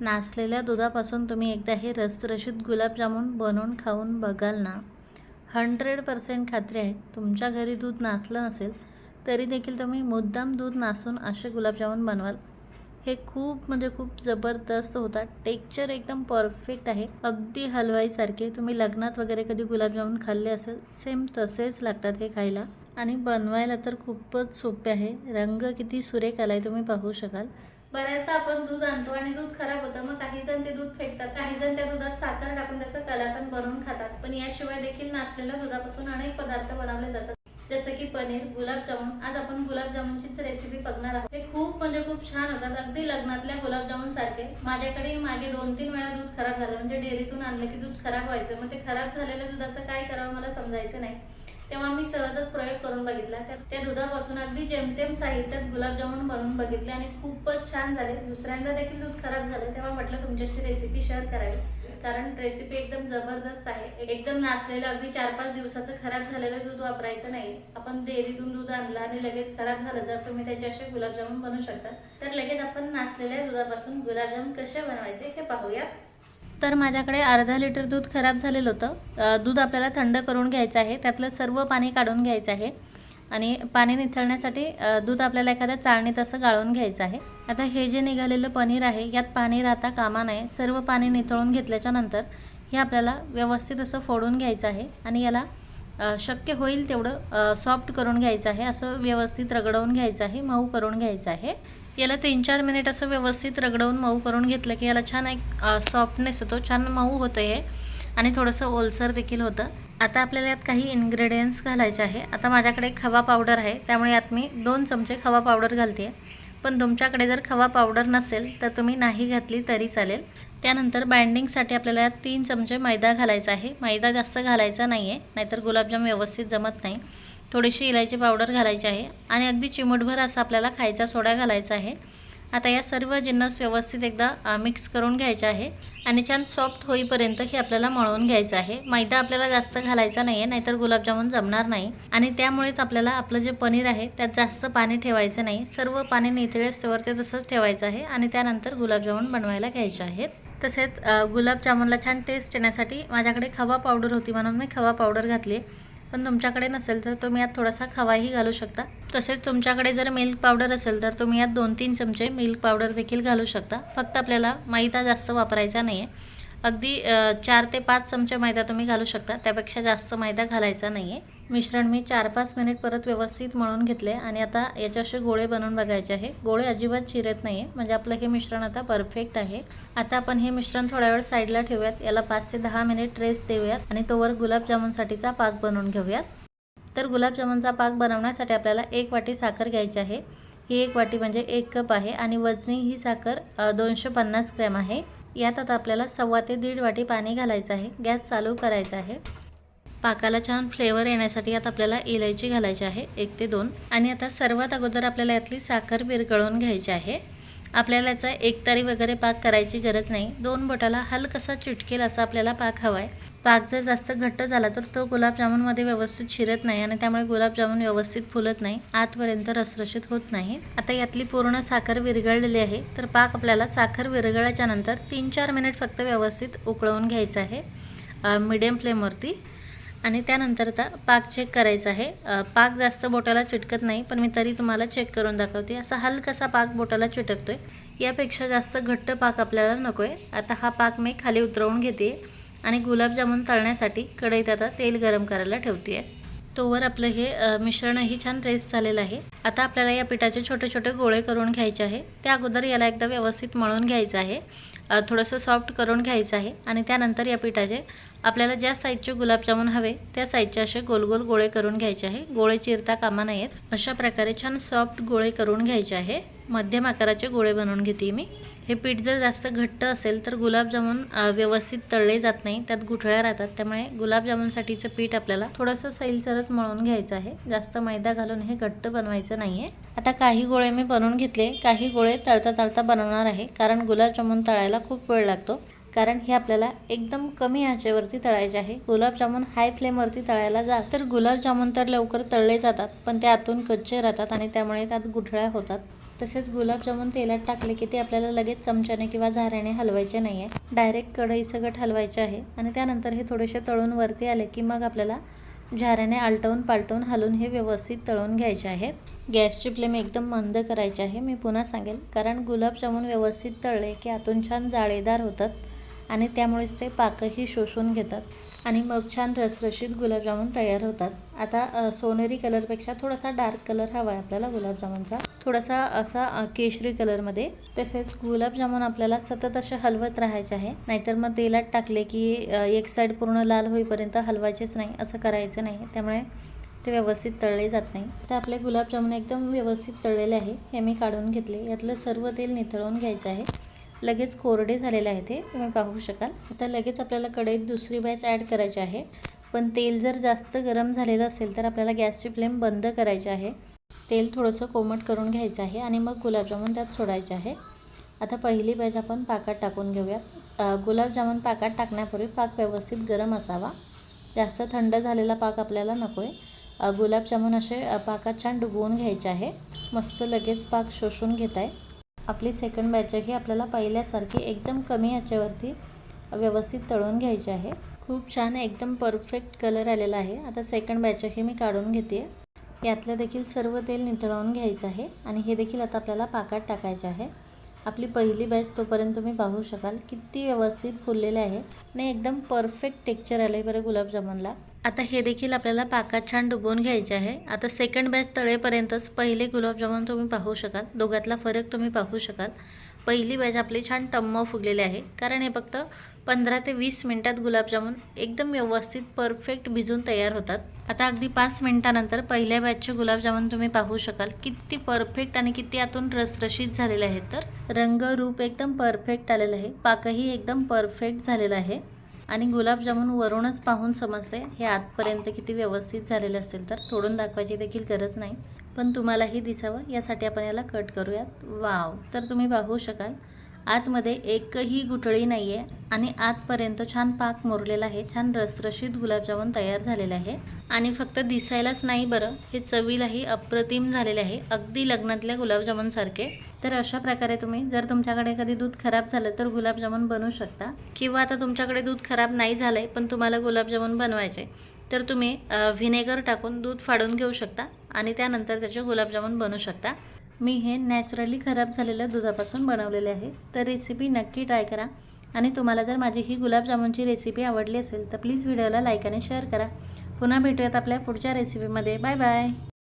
नासलेल्या दुधापासून तुम्ही एकदा हे रसरशीत गुलाबजामुन बनवून खाऊन बघाल ना. हंड्रेड पर्सेंट खात्री आहे. तुमच्या घरी दूध नासलं नसेल तरी देखील तुम्ही मुद्दाम दूध नासून असे गुलाबजामुन बनवाल. हे खूप म्हणजे खूप जबरदस्त होतात टेक्चर एकदम परफेक्ट आहे. अगदी हलवाईसारखे. तुम्ही लग्नात वगैरे कधी गुलाबजामुन खाल्ले असेल सेम तसेच लागतात हे खायला. आणि बनवायला तर खूपच सोपे आहे. रंग किती सुरेख आला आहे तुम्ही पाहू शकाल. बऱ्याचदा आपण दूध आणतो आणि दूध खराब होतं मग काही जण ते दूध फेकतात काही जण त्या दुधात साखर टाकून त्याचं कलाकंद बनवून खातात. पण याशिवाय देखील नाचलेल्या दुधापासून अनेक पदार्थ बनवले जातात. जसं की पनीर गुलाबजामुन. आज आपण गुलाबजामुनचीच रेसिपी बघणार आहोत. ते खूप म्हणजे खूप छान होतात. अगदी लग्नातल्या गुलाबजामुन सारखे माझ्याकडे मागे दोन तीन वेळा दूध खराब झालं. म्हणजे डेअरीतून आणलं की दूध खराब व्हायचं. मग ते खराब झालेल्या दुधाचं काय करावं मला समजायचं नाही. तेव्हा मी सहजच प्रयोग करून बघितला. त्या दुधापासून अगदी जेमतेम साहित्यात गुलाबजामुन बनवून बघितले आणि खूपच छान झाले. दुसऱ्यांदा देखील दूध खराब झालं तेव्हा म्हटलं तुमच्याशी रेसिपी शेअर करावी. कारण रेसिपी एकदम जबरदस्त आहे. एकदम नाचलेलं अगदी चार पाच दिवसाचं खराब झालेलं दूध वापरायचं नाही. आपण डेअरीतून दूध आणलं आणि लगेच खराब झालं तर तुम्ही त्याचे असे गुलाबजामुन बनवू शकता तर लगेच आपण नाचलेल्या दुधापासून गुलाबजाम कसे बनवायचे हे पाहूया. तर माझ्याकडे अर्धा लिटर दूध खराब झालेलं होतं. दूध आपल्याला थंड करून घ्यायचं आहे. त्यातलं सर्व पाणी काढून घ्यायचं आहे. आणि पाणी निथळण्यासाठी दूध आपल्याला एखाद्या चाळणीत असं गाळून घ्यायचं आहे. आता हे जे निघालेलं पनीर आहे यात पाणी राहता कामा नये. सर्व पाणी निथळून घेतल्याच्या नंतर हे आपल्याला व्यवस्थित असं फोडून घ्यायचं आहे. आणि याला शक्य होईल तेवढं सॉफ्ट करून घ्यायचं आहे. असं व्यवस्थित रगडवून घ्यायचं आहे. मऊ करून घ्यायचं आहे. याला तीन चार मिनिट असं व्यवस्थित रगडवून मऊ करून घेतलं की याला छान एक सॉफ्टनेस होतो छान मऊ होतं हे. आणि थोडंसं ओलसर देखील होतं. आता आपल्याला यात काही इन्ग्रेडियंट्स घालायचे आहे. आता माझ्याकडे खवा पावडर आहे. त्यामुळे यात मी दोन चमचे खवा पावडर घालते पण तुमच्याकडे जर खवा पावडर नसेल तर तुम्ही नाही घातली तरी चालेल. त्यानंतर बाइंडिंगसाठी आपल्याला यात तीन चमचे मैदा घालायचा आहे. मैदा जास्त घालायचा नाही आहे नाहीतर गुलाबजाम व्यवस्थित जमत नाही. थोडीशी इलायची पावडर घालायची आहे आणि अगदी चिमूटभर असा आपल्याला खायचा सोडा घालायचा आहे. आता या सर्व जिन्नस व्यवस्थित एकदा मिक्स करून घ्यायचे आहे आणि छान सॉफ्ट होईपर्यंत हे आपल्याला मळून घ्यायचं आहे. मैदा आपल्याला जास्त घालायचा नाही आहे नाहीतर गुलाबजामुन जमणार नाही आणि त्यामुळेच आपल्याला आपलं जे पनीर आहे त्यात जास्त पाणी ठेवायचं नाही. सर्व पाणी निथळेस्तवर ते तसंच ठेवायचं आहे आणि त्यानंतर गुलाबजामुन बनवायला घ्यायचे आहेत. तसेच गुलाबजामुनला छान टेस्ट येण्यासाठी माझ्याकडे खवा पावडर होती म्हणून मी खवा पावडर घातली. पण तुमच्याकडे नसेल तर तुम्ही यात थोडासा खवाही घालू शकता. तसेच तुमच्याकडे जर मिल्क पावडर असेल तर तुम्ही यात दोन तीन चमचे मिल्क पावडर देखील घालू शकता. फक्त आपल्याला मैदा जास्त वापरायचा नाही आहे अगदी चार ते पाच चमचे मैदा तुम्ही घालू शकता. त्यापेक्षा जास्त मैदा घालायचा नाही आहे मिश्रण मी चार पाच मिनिट परत व्यवस्थित मळून घेतले आणि आता याचे असे गोळे बनवून बघायचे आहे. गोळे अजिबात चिरत नाही आहे म्हणजे आपलं हे मिश्रण आता परफेक्ट आहे. आता आपण हे मिश्रण थोड्या वेळ साईडला ठेवूयात. याला पाच ते दहा मिनिट रेस्ट देऊयात आणि तोवर गुलाबजामुनसाठीचा पाक बनवून घेऊयात. तर गुलाबजामुनचा पाक बनवण्यासाठी आपल्याला एक वाटी साखर घ्यायची आहे. ही एक वाटी म्हणजे एक कप आहे आणि वजनी ही साखर दोनशे पन्नास ग्रॅम आहे. यात आता आपल्याला सव्वा ते दीड वाटी पाणी घालायचं आहे. गॅस चालू करायचा आहे. पाकाला छान फ्लेवर येण्यासाठी यात आपल्याला इलायची घालायची आहे एक ते दोन. आणि आता सर्वात अगोदर आपल्याला यातली साखर विरघळून घ्यायची आहे. आपल्याला याचा एकतारी वगैरे पाक करायची गरज नाही. दोन बोटाला हलकसा चिटकेल असा आपल्याला पाक हवा आहे पाक जर जास्त घट्ट झाला तर तो गुलाबजामुनमध्ये व्यवस्थित शिरत नाही आणि त्यामुळे गुलाबजामुन व्यवस्थित फुलत नाही. आतपर्यंत रसरशीत होत नाही. आता यातली पूर्ण साखर विरघळलेली आहे. तर पाक आपल्याला साखर विरघळल्याच्या नंतर तीन चार मिनिट फक्त व्यवस्थित उकळवून घ्यायचं आहे. मिडियम फ्लेमवरती आणि त्यानंतर आता पाक चेक करायचा आहे. पाक जास्त बोटाला चिटकत नाही पण मी तरी तुम्हाला चेक करून दाखवते. असा हलकासा पाक बोटाला चिटकतो आहे यापेक्षा जास्त घट्ट पाक आपल्याला नको आहे आता हा पाक मी खाली उतरवून घेते आणि गुलाबजामुन तळण्यासाठी कढईत आता तेल गरम करायला ठेवते आहे तोवर आपलं हे मिश्रणही छान रेस झालेलं आहे. आता आपल्याला या पिठाचे छोटे छोटे गोळे करून घ्यायचे आहे. त्या अगोदर याला एकदा व्यवस्थित मळून घ्यायचं आहे. थोडंसं सॉफ्ट करून घ्यायचं आहे आणि त्यानंतर या पिठाचे आपल्याला ज्या साईजचे गुलाबजामुन हवे त्या साईजचे असे गोल गोल गोळे करून घ्यायचे आहे. गोळे चिरता कामा नाहीत अशा प्रकारे छान सॉफ्ट गोळे करून घ्यायचे आहे. मध्यम आकाराचे गोळे बनवून घेते मी. हे पीठ जर जास्त घट्ट असेल तर गुलाबजामुन व्यवस्थित तळले जात नाही. त्यात गुठळ्या राहतात. त्यामुळे गुलाबजामुनसाठीचं पीठ आपल्याला थोडंसं सैलसरच मळून घ्यायचं आहे. जास्त मैदा घालून हे घट्ट बनवायचं नाही आहे आता काही गोळे मी बनवून घेतले. काही गोळे तळता तळता बनवणार आहे. कारण गुलाबजामुन तळायला खूप वेळ लागतो. कारण हे आपल्याला एकदम कमी आचेवरती तळायचे आहे. गुलाबजामुन हाय फ्लेमवरती तळायला जा. तर गुलाबजामुन तर लवकर तळले जातात पण ते आतून कच्चे राहतात आणि त्यामुळे त्यात गुठळ्या होतात. तसेच गुलाबजामुन तेलात टाकले की ते आपल्याला लगेच चमच्याने किंवा झाऱ्याने हलवायचे नाही आहे डायरेक्ट कढई सगळं हलवायचे आहे. आणि त्यानंतर हे थोडेसे तळून वरती आले की मग आपल्याला झाऱ्याने आलटवून पालटवून हलवून हे व्यवस्थित तळून घ्यायचे आहेत गॅसची फ्लेम एकदम मंद करायची आहे. मी पुन्हा सांगेल कारण गुलाबजामुन व्यवस्थित तळले की आतून छान जाळेदार होतात. आणि त्यामुळेच ते पाकही शोषून घेतात आणि मग छान रसरशीत गुलाबजामुन तयार होतात. आता सोनेरी कलरपेक्षा थोडासा डार्क कलर हवा आहे आपल्याला गुलाबजामुनचा. थोडासा असा केशरी कलरमध्ये. तसेच गुलाबजामुन आपल्याला सतत असे हलवत राहायचे आहे. नाहीतर मग तेलात टाकले की एक साईड पूर्ण लाल होईपर्यंत हलवायचेच नाही असं करायचं नाही. त्यामुळे ते व्यवस्थित तळले जात नाही. तर आपले गुलाबजामुन एकदम व्यवस्थित तळलेले आहे. हे मी काढून घेतले. यातलं सर्व तेल निथळून घ्यायचं आहे. लगेच कोरडे झालेले आहे ते तुम्ही पाहू शकाल. आता लगेच आपल्याला कढईत दुसरी बॅच ॲड करायची आहे. पण तेल जर जास्त गरम झालेलं असेल तर आपल्याला गॅसची फ्लेम बंद करायची आहे. तेल थोडंसं कोमट करून घ्यायचं आहे आणि मग गुलाबजामुन त्यात सोडायचे आहे. आता पहिली बॅच आपण पाकात टाकून घेऊयात. गुलाबजामुन पाकात टाकण्यापूर्वी पाक व्यवस्थित गरम असावा. जास्त थंड झालेला पाक आपल्याला नको आहे गुलाबजामुन असे पाकात छान डुबवून घ्यायचे आहे. मस्त लगेच पाक शोषून घेत आहे आपली सेकंड बॅच ही आपल्याला पहिल्यासारखी एकदम कमी याच्यावरती व्यवस्थित तळून घ्यायची आहे. खूप छान एकदम परफेक्ट कलर आलेला आहे. आता सेकंड बॅचही मी काढून घेते. यातलं देखील सर्व तेल निथळवून घ्यायचं आहे. आणि हे देखील आता आपल्याला पाकात टाकायचे आहे. आपली पहिली बॅच तोपर्यंत तुम्ही पाहू शकाल किती व्यवस्थित फुललेले आहे. आणि एकदम परफेक्ट टेक्चर आलं आहे बरं गुलाबजामुनला. आता हे देखील आपल्याला पाकात छान डुबवून घ्यायचे आहे. आता सेकंड बॅच तळेपर्यंतच पहिले गुलाबजामुन तुम्ही पाहू शकाल. दोघातला फरक तुम्ही पाहू शकाल. पहिली बॅच आपली छान टम्म फुगलेली आहे. कारण हे फक्त पंधरा ते वीस मिनटात गुलाबजामुन एकदम व्यवस्थित परफेक्ट भिजून तयार होतात. आता अगदी पाच मिनटानंतर पहिल्या बॅचचे गुलाबजामुन तुम्ही पाहू शकाल. किती परफेक्ट आणि किती आतून रसरशीत झालेले आहेत तर रंग रूप एकदम परफेक्ट आलेलं आहे. पाकही एकदम परफेक्ट झालेला आहे. आणि गुलाबजामुन वरूनच पाहून समजते हे आतपर्यंत किती व्यवस्थित झालेले असेल तर. तोडून दाखवायची देखील गरज नाही. पण तुम्हालाही दिसावं यासाठी आपण याला कट करूयात. वाव तर तुम्ही पाहू शकाल आतमध्ये एकही गुठळी नाही आहे आणि आतपर्यंत छान पाक मोरलेला आहे छान रसरशीत गुलाबजामुन तयार झालेला आहे. आणि फक्त दिसायलाच नाही बरं हे चवीलाही अप्रतिम झालेले आहे अगदी लग्नातल्या गुलाबजामुनसारखे. तर अशा प्रकारे तुम्ही जर तुमच्याकडे कधी दूध खराब झालं तर गुलाबजामुन बनवू शकता. किंवा आता तुमच्याकडे दूध खराब नाही झालं आहे पण तुम्हाला गुलाबजामुन बनवायचे तर तुम्ही व्हिनेगर टाकून दूध फाडून घेऊ शकता आणि त्यानंतर त्याचे गुलाबजामुन बनवू शकता. मी हे नॅचरली खराब झालेल्या दुधापासून बनवलेले आहे. तर रेसिपी नक्की ट्राय करा. आणि तुम्हाला जर माझी ही गुलाबजामुनची रेसिपी आवडली असेल तर प्लीज व्हिडिओला लाईक आणि शेअर करा. पुन्हा भेटूयात आपल्या पुढच्या रेसिपीमध्ये बाय बाय